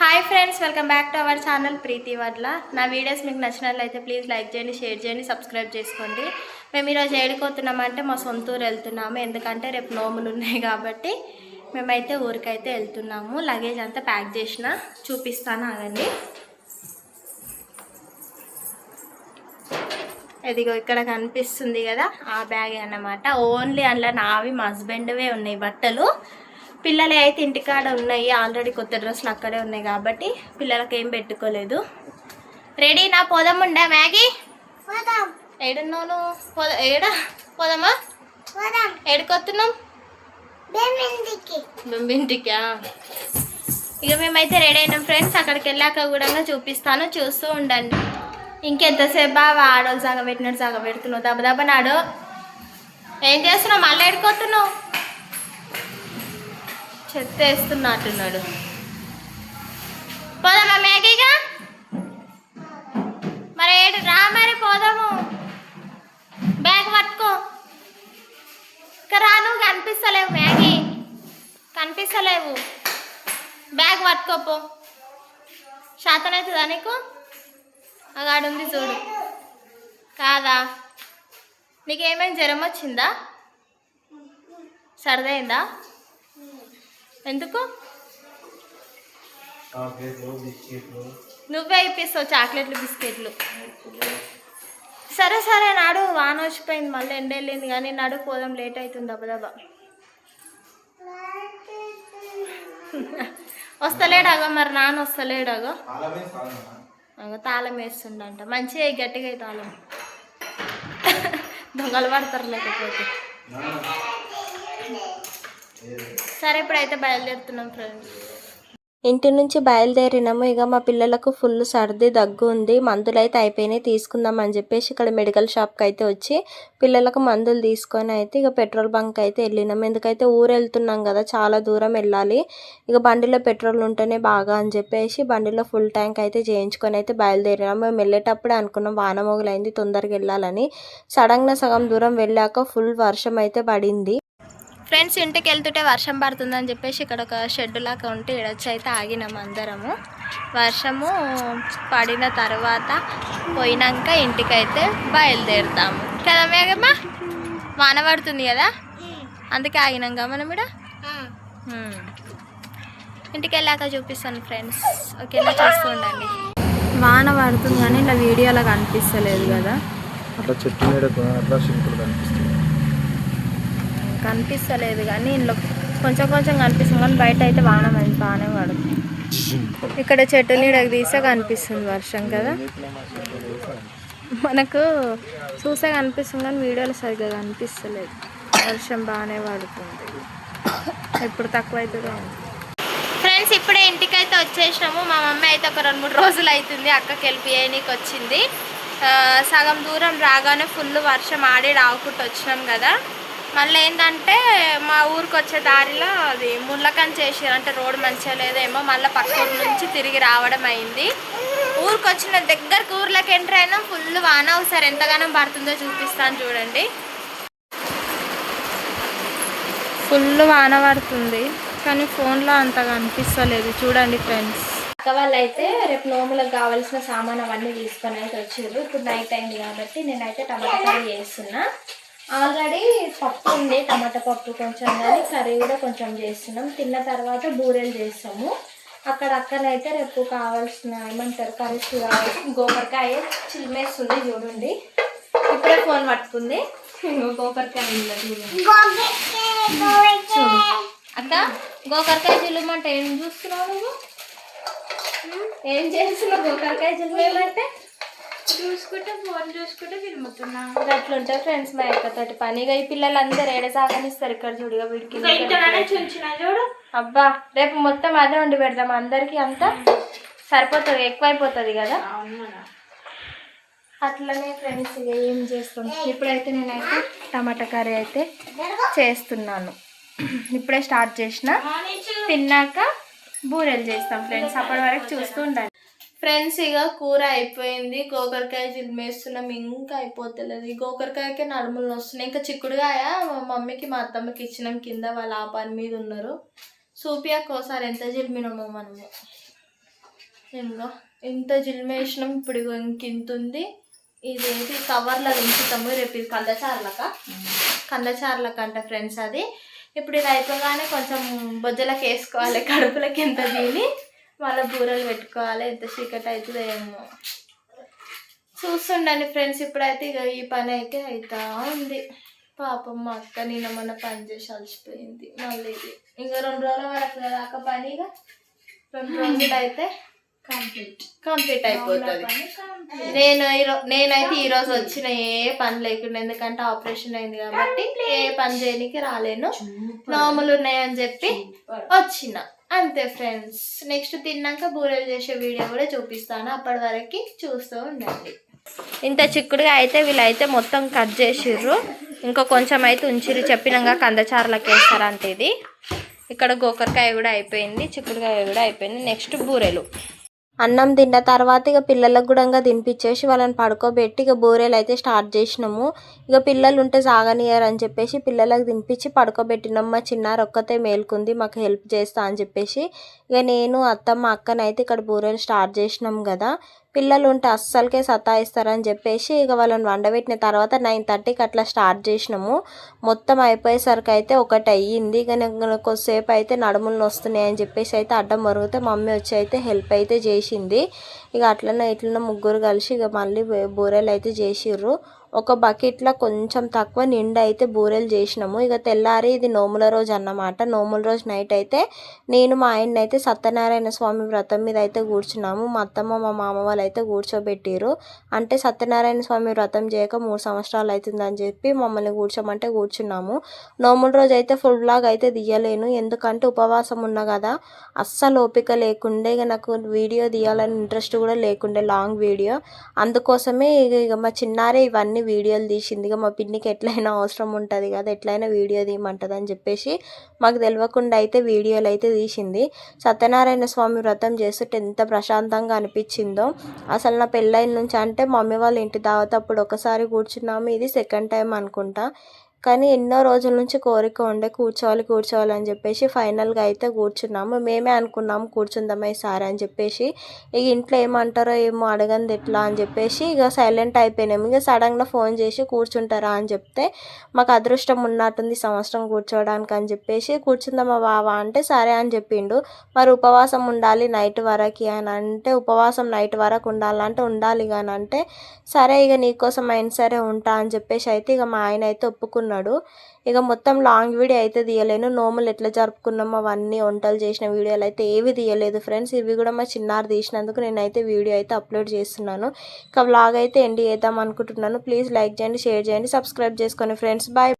Hi friends welcome back to our channel Preethi Vadla నా videos మీకు నచ్చినట్లయితే please like చేయండి షేర్ చేయండి సబ్స్క్రైబ్ చేసుకోండి. మేము ఈరోజు ఏడుకోతున్నామంటే మా సొంత ఊరు వెళ్తున్నాము. ఎందుకంటే రేపు నోములు ఉన్నాయి కాబట్టి మేమైతే ఊరికైతే వెళ్తున్నాము. లగేజ్ అంతా ప్యాక్ చేసిన చూపిస్తాను ఆగండి. ఇదిగో ఇక్కడ కనిపిస్తుంది కదా ఆ బ్యాగ్ అన్నమాట. ఓన్లీ అందులో నావి మా హస్బెండ్వే ఉన్నాయి బట్టలు. పిల్లలు అయితే ఇంటికాడ ఉన్నాయి. ఆల్రెడీ కొత్త డ్రెస్సులు అక్కడే ఉన్నాయి కాబట్టి పిల్లలకి ఏం పెట్టుకోలేదు. రెడీ నా? పోదముండా మ్యాగీ పోదాం. ఏడున్నాను పోద ఏడా? పోదామా? పోదాం. ఏడుకొస్తున్నాం ఇంటికా ఇక మేమైతే రెడీ అయినాం ఫ్రెండ్స్ అక్కడికి వెళ్ళాక కూడా చూపిస్తాను. చూస్తూ ఉండండి. ఇంకెంతసేపు బాగా ఆడోళ్ళు సగం పెట్టినట్టు సగం పెడుతున్నావు దెబ్బ దెబ్బ నాడు. ఏం చేస్తున్నావు? మళ్ళీ ఎడుకొస్తున్నావు చెత్త వేస్తున్నట్టున్నాడు పోదామా మ్యాగీగా? మరి ఏడు రా మరి పోదాము. బ్యాగ్ పట్టుకో. ఇంకా రాను కనిపిస్తలేవు మ్యాగీ. కనిపిస్తలేవు. బ్యాగ్ పట్టుకోపో శాతం అవుతుందా నీకు? అగాడుంది చూడు. కాదా? నీకేమైనా జ్వరం వచ్చిందా? సరదైందా? ఎందుకు? నువ్వే ఇప్పిస్తావు చాక్లెట్లు బిస్కెట్లు. సరే సరే నాడు వాన వచ్చిపోయింది మళ్ళీ ఎండ వెళ్ళింది కానీ నడు పోదాం లేట్ అవుతుంది దెబ్బ వస్తలేడాగో మరి నాన్న వస్తలేడాగో? తాళం వేస్తుండంట. మంచిగా గట్టిగా తాళం. దొంగలు పడతారు లేకపోతే. సరే ఇప్పుడైతే బయలుదేరుతున్నాం ఫ్రెండ్స్. ఇంటి నుంచి బయలుదేరినాము. ఇక మా పిల్లలకు ఫుల్ సర్ది దగ్గు ఉంది. మందులు అయితే అయిపోయినాయి తీసుకుందాం అని చెప్పేసి ఇక్కడ మెడికల్ షాప్కి అయితే వచ్చి పిల్లలకు మందులు తీసుకొని అయితే ఇక పెట్రోల్ బంక్ అయితే వెళ్ళినాం ఎందుకైతే ఊరు వెళ్తున్నాం కదా చాలా దూరం వెళ్ళాలి. ఇక బండిలో పెట్రోల్ ఉంటేనే బాగా అని చెప్పేసి బండిలో ఫుల్ ట్యాంక్ అయితే చేయించుకొని అయితే బయలుదేరినాం మేము వెళ్ళేటప్పుడే అనుకున్నాం వాన మొగులైంది తొందరగా వెళ్ళాలని. సడన్గా సగం దూరం వెళ్ళాక ఫుల్ వర్షం అయితే పడింది. ఫ్రెండ్స్ ఇంటికి వెళ్తుంటే వర్షం పడుతుందని చెప్పేసి ఇక్కడ ఒక షెడ్ లాగా ఉంటే ఇడొచ్చి అయితే ఆగినాం అందరము. వర్షము పడిన తర్వాత పోయినాక ఇంటికైతే బయలుదేరుతాము. కదా మేఘమ్మా? వాన పడుతుంది కదా? అందుకే ఆగినాం కదా మనం ఇక్కడ హ్మ్. ఇంటికి వెళ్ళాక చూపిస్తాను ఫ్రెండ్స్. ఓకేనా? చూస్తూ ఉండండి. వాన పడుతుంది కానీ ఇలా వీడియోలో కనిపిస్తలేదు కదా? అట్లా చెట్టు నీడ అట్లా సింపుల్ కనిపిస్తుంది. కనిపిస్తలేదు కానీ ఇంట్లో కొంచెం కొంచెం కనిపిస్తుంది కానీ బయట అయితే వాన మంచి బాగానే పడుతుంది. ఇక్కడ చెట్టు నీడకు తీస్తే కనిపిస్తుంది వర్షం కదా. మనకు చూసే కనిపిస్తుంది కానీ వీడియోలో సరిగ్గా కనిపిస్తలేదు. వర్షం బాగానే పడుతుంది. ఎప్పుడు తక్కువ అవుతుందో ఫ్రెండ్స్ ఇప్పుడే ఇంటికైతే వచ్చేసినాము. మా మమ్మీ అయితే ఒక రెండు మూడు రోజులు అవుతుంది అక్కకి వెళ్ళిపోయేయనికి వచ్చింది. సగం దూరం రాగానే ఫుల్ వర్షం ఆడి రావుకుంటూ వచ్చినాం కదా. మళ్ళీ ఏంటంటే మా ఊరికి వచ్చే దారిలో అది ముళ్ళకం చేసారు అంటే రోడ్ మంచిగా లేదేమో మళ్ళీ పక్క ఊరు నుంచి తిరిగి రావడం అయింది. ఊరికి వచ్చిన దగ్గరకు ఊర్లోకి ఎంటర్ అయినా ఫుల్ వాన ఒకసారి ఎంతగానో పడుతుందో చూపిస్తాను చూడండి. ఫుల్ వాన పడుతుంది కానీ ఫోన్లో అంతగా అనిపిస్తలేదు. చూడండి ఫ్రెండ్స్. అక్క వాళ్ళు అయితే రేపు నోములకు కావాల్సిన సామాన్ అవన్నీ తీసుకొని అయితే వచ్చారు ఇప్పుడు నైట్ అయింది కాబట్టి నేనైతే టమాటా కర్రీ చేస్తున్నా. ఆల్రెడీ పప్పు ఉంది టమాటా పప్పు కొంచెం కానీ కర్రీ కూడా కొంచెం చేస్తున్నాం. తిన్న తర్వాత బూరెలు చేస్తాము. అక్కడ అక్కనైతే రేపు కావాల్సిన ఏమంటారు కర్రీస్ కావాల్సిన గోకరకాయ చిల్మేస్తుంది చూడండి. ఇప్పుడే ఫోన్ పట్టుకుంది. చూడు అక్క గోకరకాయ చిల్లుమంటే ఏం చూస్తున్నావు నువ్వు? ఏం చేస్తున్నావు గోకరకాయ చిల్లుమంటే చూసుకుంటే ఫోన్ చూసుకుంటే వినుముతున్నా అట్లుంటాయి ఫ్రెండ్స్ మా తోటి పని. ఇక ఈ పిల్లలు అందరు ఏడ సాగనిస్తారు ఇక్కడ చూడుగా వీడికి చూడు. అబ్బా రేపు మొత్తం అదే వండి పెడదాం. అందరికి అంతా సరిపోతుంది ఎక్కువైపోతుంది కదా. అట్లనే ఫ్రెండ్స్ ఇక ఏం చేస్తాం? ఇప్పుడైతే నేనైతే టమాటా కర్రీ అయితే చేస్తున్నాను. ఇప్పుడే స్టార్ట్ చేసిన. తిన్నాక బూరెలు చేస్తాం ఫ్రెండ్స్ అప్పటి వరకు చూస్తూ ఉండాలి ఫ్రెండ్స్ ఇక కూర అయిపోయింది. గోకరకాయ జిల్మేస్తున్నాం ఇంకా అయిపోతలేదు. గోకరకాయకే నడుములు వస్తున్నాయి ఇంకా చిక్కుడుగాయ మా మమ్మీకి మా అత్తమ్మకి ఇచ్చినాం కింద. వాళ్ళ ఆ పని మీద ఉన్నారు. సూపియాకి ఒకసారి ఎంత జిల్మినామో మనము. ఇంకా ఇంత జిల్మేసినాం ఇప్పుడు ఇగో ఇంకింత ఉంది. ఇదేంటి? కవర్లో దించుతాము. రేపు ఇది కందచారులక. కందచారులక అంట ఫ్రెండ్స్ అది. ఇప్పుడు ఇది అయిపోగానే కొంచెం బొజ్జలకు వేసుకోవాలి కడుపులకి ఎంత దీని మళ్ళీ బూరలు పెట్టుకోవాలి ఎంత చీకటి అవుతుందో ఏమో. చూస్తుండండి ఫ్రెండ్స్ ఇప్పుడైతే ఇక ఈ పని అయితే అవుతా ఉంది. పాపం మా అక్క నిన్న మొన్న పని చేసి అలసిపోయింది మళ్ళీ ఇది. ఇంకా రెండు రోజుల వరకు అక్క పని ఇక? రెండు రోజులు అయితే కంప్లీట్. కంప్లీట్ అయిపోతుంది. నేను ఈరో- నేనైతే ఈ రోజు వచ్చిన ఏ పని లేకుండా ఎందుకంటే ఆపరేషన్ అయింది కాబట్టి ఏ పని చేయడానికి రాలేను. నోములు ఉన్నాయని చెప్పి వచ్చిన. అంతే ఫ్రెండ్స్. నెక్స్ట్ తిన్నాక బూరెలు చేసే వీడియో కూడా చూపిస్తాను. అప్పటి వరకు చూస్తూ ఉండండి. ఇంత చిక్కుడుగా అయితే వీళ్ళైతే మొత్తం కట్ చేసిర్రు. ఇంకా కొంచెం అయితే ఉంచిర్రు. చెప్పినాక కందచారులకు వేస్తారంటే ఇది. ఇక్కడ గోకరకాయ కూడా అయిపోయింది. చిక్కుడుకాయ కూడా అయిపోయింది. నెక్స్ట్ బూరెలు. అన్నం తిన్న తర్వాత ఇక పిల్లలకు కూడా ఇంకా తినిపించేసి వాళ్ళని పడుకోబెట్టి ఇక బూరెలు అయితే స్టార్ట్ చేసినాము. ఇక పిల్లలు ఉంటే సాగనియర్ అని చెప్పేసి పిల్లలకు తినిపించి పడుకోబెట్టినాం. మా చిన్నారు ఒక్కతే మేల్కుంది మాకు హెల్ప్ చేస్తా అని చెప్పేసి. ఇక నేను అత్తమ్మ అక్కనైతే ఇక్కడ బూరెలు స్టార్ట్ చేసినాం కదా. పిల్లలు ఉంటే అస్సలకే సతాయిస్తారని చెప్పేసి ఇక వాళ్ళని వండబెట్టిన తర్వాత నైన్ థర్టీకి అట్లా స్టార్ట్ చేసినాము. మొత్తం అయిపోయేసరికి అయితే ఒకటి అయ్యింది ఇక కొద్దిసేపు అయితే నడుములు వస్తున్నాయని అని చెప్పేసి అయితే అడ్డం మరుగుతే మమ్మీ వచ్చి అయితే హెల్ప్ అయితే చేసింది. ఇక అట్లనే ఇట్లనే ముగ్గురు కలిసి ఇక మళ్ళీ బూరెలు అయితే చేసిర్రు. ఒక బకెట్లో కొంచెం తక్కువ నిండా అయితే బూరెలు చేసినాము. ఇక తెల్లారి ఇది నోముల రోజు అన్నమాట. నోముల రోజు నైట్ అయితే నేను మా ఆయన అయితే సత్యనారాయణ స్వామి వ్రతం మీద అయితే కూర్చున్నాము. మా అత్తమ్మ మా మామ వాళ్ళు అయితే కూర్చోబెట్టిరు అంటే సత్యనారాయణ స్వామి వ్రతం చేయక మూడు సంవత్సరాలు అవుతుందని చెప్పి మమ్మల్ని కూర్చోమంటే కూర్చున్నాము. నోముల రోజు అయితే ఫుల్ బ్లాగ్ అయితే తీయలేను. ఎందుకంటే ఉపవాసం ఉన్నా కదా అస్సలు ఓపిక లేకుండే ఇక నాకు వీడియో తీయాలని ఇంట్రెస్ట్ కూడా లేకుండే లాంగ్ వీడియో అందుకోసమే ఇక ఇక మా చిన్నారే ఇవన్నీ వీడియోలు తీసింది. ఇక మా పిన్నికి ఎట్లయినా అవసరం ఉంటుంది కదా ఎట్లయినా వీడియో తీయమంటుంది అని చెప్పేసి మాకు తెలియకుండా అయితే వీడియోలు అయితే తీసింది. సత్యనారాయణ స్వామి వ్రతం చేస్తుంటే ఎంత ప్రశాంతంగా అనిపించిందో. అసలు నా పెళ్ళైన నుంచి అంటే మమ్మీ వాళ్ళ ఇంటి దావత అప్పుడు ఒకసారి కూర్చున్నాము. ఇది సెకండ్ టైం అనుకుంటా. కానీ ఎన్నో రోజుల నుంచి కోరిక ఉండే కూర్చోవాలి కూర్చోవాలి అని చెప్పేసి ఫైనల్గా అయితే కూర్చున్నాము. మేమే అనుకున్నాము కూర్చుందామా ఈసారి అని చెప్పేసి. ఇక ఇంట్లో ఏమంటారో ఏమో అడగంది ఎట్లా అని చెప్పేసి ఇక సైలెంట్ అయిపోయినాము. ఇక సడన్గా ఫోన్ చేసి కూర్చుంటారా అని చెప్తే మాకు అదృష్టం ఉన్నట్టుంది సంవత్సరం కూర్చోవడానికి అని చెప్పేసి కూర్చుందామా బావా అంటే సరే అని చెప్పిండు. మరి ఉపవాసం ఉండాలి నైట్ వరకు అని అంటే ఉపవాసం నైట్ వరకు ఉండాలంటే ఉండాలి కానీ అంటే సరే ఇక నీకోసం అయిన సరే ఉంటా అని చెప్పేసి అయితే ఇక మా ఆయన అయితే అనుకున్నాడు ఇక మొత్తం లాంగ్ వీడియో అయితే తీయలేను. నోములు ఎట్లా జరుపుకున్నామో అవన్నీ వంటలు చేసిన వీడియోలు అయితే ఏవి తీయలేదు ఫ్రెండ్స్. ఇవి కూడా మా చిన్నారు తీసినందుకు నేనైతే వీడియో అయితే అప్లోడ్ చేస్తున్నాను. ఇక వ్లాగ్ అయితే ఎండ్ చేద్దాం అనుకుంటున్నాను. ప్లీజ్ లైక్ చేయండి షేర్ చేయండి సబ్స్క్రైబ్ చేసుకోండి ఫ్రెండ్స్. బాయ్